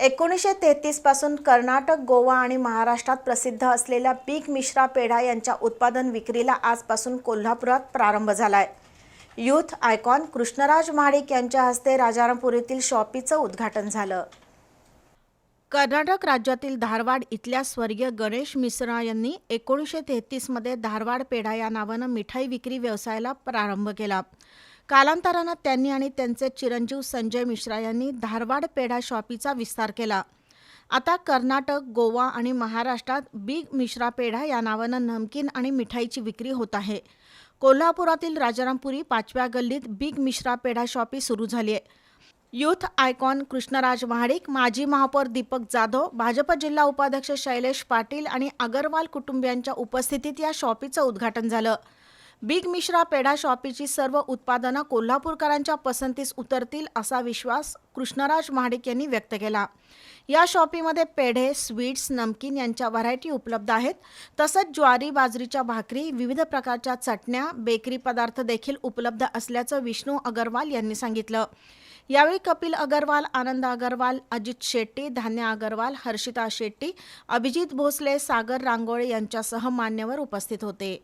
एकोणीसशे तेहतीसपासून कर्नाटक गोवा आणि महाराष्ट्रात प्रसिद्ध असलेल्या पीक मिश्रा पेढा यांच्या उत्पादन विक्रीला आजपासून कोल्हापुरात प्रारंभ झाला आहे यूथ आयकॉन कृष्णराज महाडिक यांच्या हस्ते राजारामपूर येथील शॉपीचं उद्घाटन झालं. कर्नाटक राज्यातील धारवाड इथल्या स्वर्गीय गणेश मिश्रा यांनी एकोणीसशे तेहतीसमध्ये धारवाड पेढा या नावानं मिठाई विक्री व्यवसायाला प्रारंभ केला. कालांतरानं त्यांनी आणि त्यांचे चिरंजीव संजय मिश्रा यांनी धारवाड पेढा शॉपीचा विस्तार केला. आता कर्नाटक गोवा आणि महाराष्ट्रात बिग मिश्रा पेढा या नावानं नमकीन आणि मिठाईची विक्री होत आहे. कोल्हापुरातील राजारामपुरी पाचव्या गल्लीत बिग मिश्रा पेढा शॉपी सुरू झाली आहे. यूथ आयकॉन कृष्णराज महाडिक माजी महापौर दीपक जाधव भाजप जिल्हा उपाध्यक्ष शैलेश पाटील आणि अगरवाल कुटुंबियांच्या उपस्थितीत या शॉपीचं उद्घाटन झालं. बिग मिश्रा पेढा शॉपीची सर्व उत्पादनं कोल्हापूरकरांच्या पसंतीस उतरतील असा विश्वास कृष्णराज महाडिक यांनी व्यक्त केला. या शॉपीमध्ये पेढे स्वीट्स नमकीन यांच्या व्हरायटी उपलब्ध आहेत. तसंच ज्वारी बाजरीच्या भाकरी विविध प्रकारच्या चटण्या बेकरी पदार्थ देखील उपलब्ध असल्याचं विष्णू अगरवाल यांनी सांगितलं. यावेळी कपिल अगरवाल आनंद अगरवाल अजित शेट्टी धान्य अगरवाल हर्षिता शेट्टी अभिजित भोसले सागर रांगोळे यांच्यासह मान्यवर उपस्थित होते.